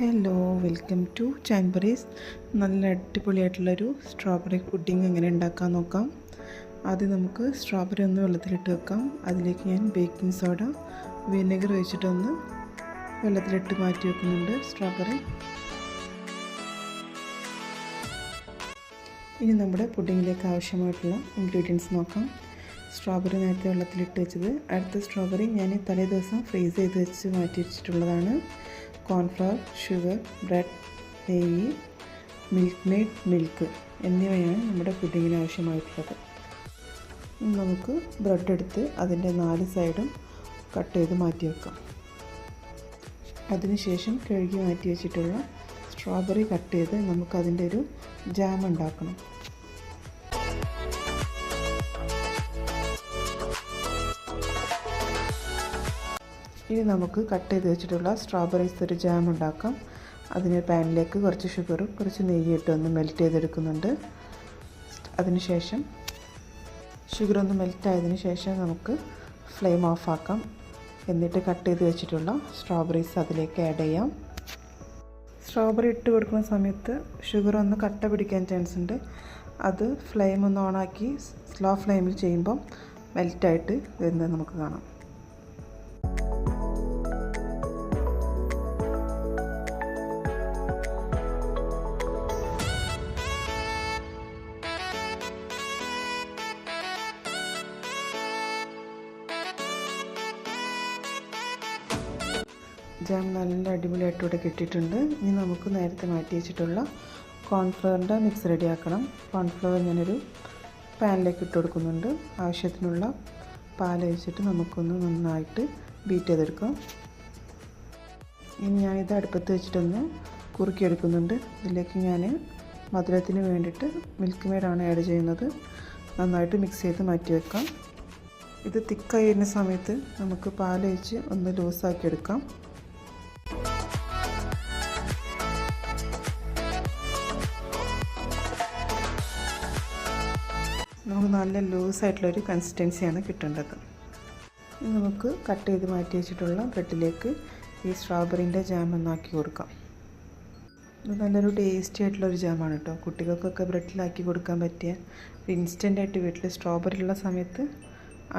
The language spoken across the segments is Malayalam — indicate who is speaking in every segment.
Speaker 1: ഹലോ വെൽക്കം ടു ചാൻബറീസ് നല്ല അടിപൊളിയായിട്ടുള്ളൊരു സ്ട്രോബെറി പുഡിംഗ് എങ്ങനെ ഉണ്ടാക്കാൻ നോക്കാം. ആദ്യം നമുക്ക് സ്ട്രോബെറി ഒന്ന് വെള്ളത്തിലിട്ട് വെക്കാം. അതിലേക്ക് ഞാൻ ബേക്കിംഗ് സോഡ വിനെഗർ ഒഴിച്ചിട്ടൊന്ന് വെള്ളത്തിലിട്ട് മാറ്റി വെക്കുന്നുണ്ട് സ്ട്രോബെറി. ഇനി നമ്മുടെ പുഡിങ്ങിലേക്ക് ആവശ്യമായിട്ടുള്ള ഇൻഗ്രീഡിയൻസ് നോക്കാം. സ്ട്രോബെറി നേരത്തെ വെള്ളത്തിലിട്ട് വെച്ചത്. അടുത്ത സ്ട്രോബെറി ഞാൻ തലേ ദിവസം ഫ്രീസ് ചെയ്ത് വെച്ച് മാറ്റി വെച്ചിട്ടുള്ളതാണ്. കോൺഫ്ലവർ ഷുഗർ ബ്രെഡ് നെയ്യ് മിൽക്ക് മെയ്ഡ് മിൽക്ക് എന്നിവയാണ് നമ്മുടെ പുഡിങ്ങിന് ആവശ്യമായിട്ടുള്ളത്. നമുക്ക് ബ്രെഡ് എടുത്ത് അതിന്റെ നാല് സൈഡും കട്ട് ചെയ്ത് മാറ്റി വെക്കാം. അതിനുശേഷം കഴുകി മാറ്റി വെച്ചിട്ടുള്ള സ്ട്രോബെറി കട്ട് ചെയ്ത് നമുക്കതിന്റെ ഒരു ജാം ഉണ്ടാക്കണം. ഇനി നമുക്ക് കട്ട് ചെയ്ത് വെച്ചിട്ടുള്ള സ്ട്രോബെറീസ് ഒരു ജാം ഉണ്ടാക്കാം. അതിന് പാനിലേക്ക് കുറച്ച് ഷുഗറും കുറച്ച് നെയ്യ് ഇട്ട് ഒന്ന് മെൽറ്റ് ചെയ്തെടുക്കുന്നുണ്ട്. അതിനുശേഷം ഷുഗർ ഒന്ന് മെൽറ്റ് ആയതിനു ശേഷം നമുക്ക് ഫ്ലെയിം ഓഫാക്കാം എന്നിട്ട് കട്ട് ചെയ്ത് വെച്ചിട്ടുള്ള സ്ട്രോബെറീസ് അതിലേക്ക് ആഡ് ചെയ്യാം. സ്ട്രോബെറി ഇട്ട് കൊടുക്കുന്ന സമയത്ത് ഷുഗർ ഒന്ന് കട്ട പിടിക്കാൻ ചാൻസ് ഉണ്ട്. അത് ഫ്ലെയിം ഒന്ന് ഓണാക്കി സ്ലോ ഫ്ലെയിമിൽ ചെയ്യുമ്പം മെൽറ്റായിട്ട് വരുന്നത് നമുക്ക് കാണാം. ജാം നല്ല അടിപൊളിയായിട്ട് ഇവിടെ കിട്ടിയിട്ടുണ്ട്. ഇനി നമുക്ക് നേരത്തെ മാറ്റി വെച്ചിട്ടുള്ള കോൺഫ്ലവറിന്റെ മിക്സ് റെഡിയാക്കണം. കോൺഫ്ലവർ ഞാനൊരു പാനിലേക്ക് ഇട്ട് കൊടുക്കുന്നുണ്ട്. ആവശ്യത്തിനുള്ള പാൽ ഒഴിച്ചിട്ട് നമുക്കൊന്ന് നന്നായിട്ട് ബീറ്റ് ചെയ്തെടുക്കാം. ഇനി ഞാനിത് അടുപ്പത്ത് വെച്ചിട്ടൊന്ന് കുറുക്കിയെടുക്കുന്നുണ്ട്. ഇതിലേക്ക് ഞാൻ മധുരത്തിന് വേണ്ടിയിട്ട് മിൽക്ക് മെയ്ഡാണ് ആഡ് ചെയ്യുന്നത്. നന്നായിട്ട് മിക്സ് ചെയ്ത് മാറ്റി വെക്കാം. ഇത് തിക്കായി വരുന്ന സമയത്ത് നമുക്ക് പാലൊഴിച്ച് ഒന്ന് ലൂസാക്കി എടുക്കാം നമുക്ക് നല്ല ലൂസായിട്ടുള്ളൊരു കൺസിസ്റ്റൻസിയാണ് കിട്ടേണ്ടത്. ഇനി നമുക്ക് കട്ട് ചെയ്ത് മാറ്റി വെച്ചിട്ടുള്ള ബ്രെഡിലേക്ക് ഈ സ്ട്രോബെറിന്റെ ജാം ഒന്നാക്കി കൊടുക്കാം. ഇത് നല്ലൊരു ടേസ്റ്റി ആയിട്ടുള്ളൊരു ജാമാണ് കേട്ടോ കുട്ടികൾക്കൊക്കെ ബ്രെഡിലാക്കി കൊടുക്കാൻ പറ്റിയ ഇൻസ്റ്റന്റായിട്ട് വീട്ടിൽ സ്ട്രോബെറി ഉള്ള സമയത്ത്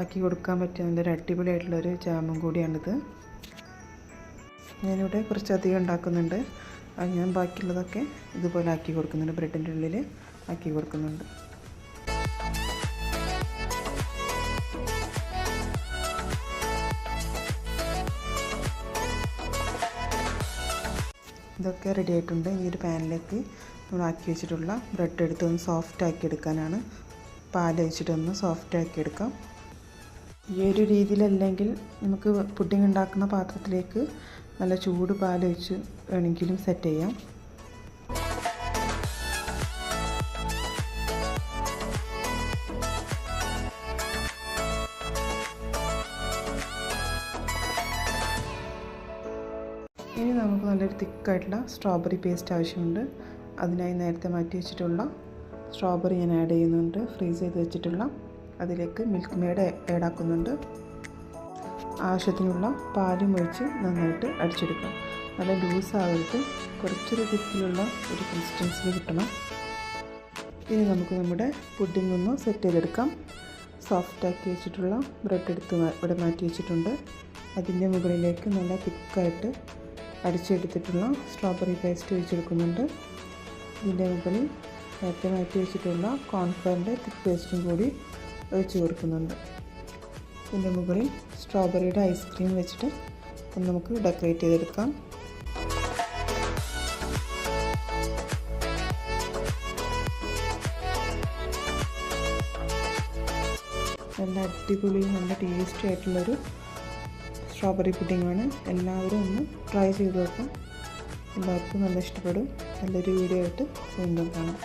Speaker 1: ആക്കി കൊടുക്കാൻ പറ്റിയ നല്ലൊരു അടിപൊളിയായിട്ടുള്ളൊരു ജാമും കൂടിയാണിത്. ഞാനിവിടെ കുറച്ചധികം ഉണ്ടാക്കുന്നുണ്ട്. അത് ഞാൻ ബാക്കിയുള്ളതൊക്കെ ഇതുപോലെ ആക്കി കൊടുക്കുന്നുണ്ട്. ബ്രെഡിന്റെ ഉള്ളിൽ ആക്കി കൊടുക്കുന്നുണ്ട്. ഇതൊക്കെ റെഡി ആയിട്ടുണ്ട്. ഈ ഒരു പാനിലേക്ക് നമ്മൾ ആക്കി വെച്ചിട്ടുള്ള ബ്രെഡ് എടുത്ത് ഒന്ന് സോഫ്റ്റ് ആക്കി എടുക്കാനാണ്. പാൽ ഒഴിച്ചിട്ടൊന്ന് സോഫ്റ്റ് ആക്കി എടുക്കാം. ഈ ഒരു രീതിയിലല്ലെങ്കിൽ നമുക്ക് പുഡിംഗ് ഉണ്ടാക്കുന്ന പാത്രത്തിലേക്ക് നല്ല ചൂട് പാൽ ഒഴിച്ച് വേണമെങ്കിലും സെറ്റ് ചെയ്യാം. ഇനി നമുക്ക് നല്ലൊരു തിക്കായിട്ടുള്ള സ്ട്രോബെറി പേസ്റ്റ് ആവശ്യമുണ്ട്. അതിനായി നേരത്തെ മാറ്റി വെച്ചിട്ടുള്ള സ്ട്രോബെറി ഞാൻ ആഡ് ചെയ്യുന്നുണ്ട്. ഫ്രീസ് ചെയ്ത് വെച്ചിട്ടുള്ള അതിലേക്ക് മിൽക്ക് മെയ്ഡ് ആഡ് ആക്കുന്നുണ്ട്. ആവശ്യത്തിനുള്ള പാലും ഒഴിച്ച് നന്നായിട്ട് അടിച്ചെടുക്കാം. നല്ല ലൂസ് ആവരുത്. കുറച്ചൊരു തിക്കിലുള്ള ഒരു കൺസിസ്റ്റൻസിൽ കിട്ടണം. ഇനി നമുക്ക് നമ്മുടെ പുഡിംഗ് ഒന്ന് സെറ്റ് ചെയ്തെടുക്കാം. സോഫ്റ്റ് ആക്കി വെച്ചിട്ടുള്ള ബ്രെഡ് എടുത്ത് ഇവിടെ മാറ്റി വെച്ചിട്ടുണ്ട്. അതിന്റെ മുകളിലേക്ക് നല്ല തിക്കായിട്ട് അടിച്ചെടുത്തിട്ടുള്ള സ്ട്രോബെറി പേസ്റ്റ് ഒഴിച്ചെടുക്കുന്നുണ്ട്. ഇതിന്റെ മുകളിൽ നേരത്തെ മാറ്റി വെച്ചിട്ടുള്ള കോൺഫ്ലവറിന്റെ തിക്ക് പേസ്റ്റും കൂടി ഒഴിച്ചു കൊടുക്കുന്നുണ്ട്. ഇതിന്റെ മുകളിൽ സ്ട്രോബെറിയുടെ ഐസ്ക്രീം വെച്ചിട്ട് നമുക്ക് ഡെക്കറേറ്റ് ചെയ്തെടുക്കാം. നല്ല അടിപൊളി നല്ല ടേസ്റ്റി ആയിട്ടുള്ളൊരു സ്ട്രോബെറി പുഡിങ്ങാണ് എല്ലാവരും ഒന്ന് ട്രൈ ചെയ്ത് നോക്കാം. എല്ലാവർക്കും നല്ല ഇഷ്ടപ്പെടും. നല്ലൊരു വീഡിയോ ആയിട്ട് വീണ്ടും കാണാം.